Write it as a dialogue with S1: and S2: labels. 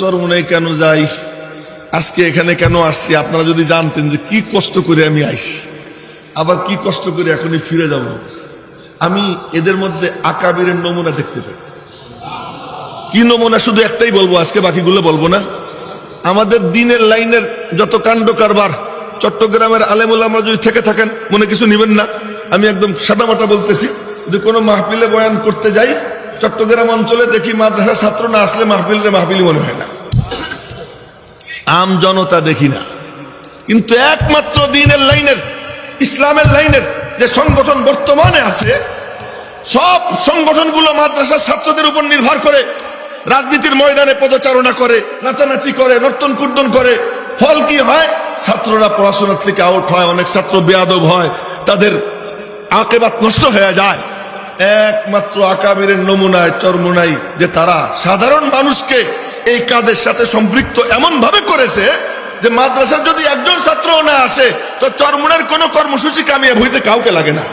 S1: চরমনাই কেন যাই? আজকে এখানে কেন আসছি? আপনারা যদি জানতেন যে কি কষ্ট করে আমি আইছি। আবার কি কষ্ট করে এখনই ফিরে যাব? আমি এদের মধ্যে আকাবিরের নমুনা দেখতে পাই। কি নমুনা? শুধু একটাই বলব, আজকে বাকিগুলো বলব না। আমাদের দিনের লাইনের যত কাণ্ড কারবার, চট্টগ্রামের আলেমুল আমরা যদি থেকে থাকেন, মনে কিছু নিবেন না। আমি একদম সাদামাটা বলতেছি, যদি কোনো মাহফিলে বয়ান করতে যাই, চট্টগ্রাম অঞ্চলে দেখি মাদ্রাসা ছাত্র না আসলে মাহফিলে মাহফিলি মনে হয় না। আম জনতা দেখি না। কিন্তু একমাত্র দিনের লাইনের, ইসলামের লাইনের যে সংগঠন বর্তমানে আছে, সব সংগঠনগুলো মাদ্রাসার ছাত্রদের উপর নির্ভর করে, রাজনীতির ময়দানে পদচারণা করে, নাচানাচি করে, নর্তন কুর্দন করে। ফল কি হয়? ছাত্ররা পড়াশোনার থেকে আউট হয়, অনেক ছাত্র বেয়াদব হয়, তাদের আকেবাত নষ্ট হয়ে যায়। একমাত্র আকাবিরের নমুনায় চরমুনাই যে তারা সাধারণ মানুষকে এই কাজের সাথে সম্পৃক্ত এমনভাবে করেছে যে মাদ্রাসার যদি একজন ছাত্র না আসে, তো চরমুনার কোনো কর্মসূচি কামিয়ে ভুইতে কাউকে লাগে না।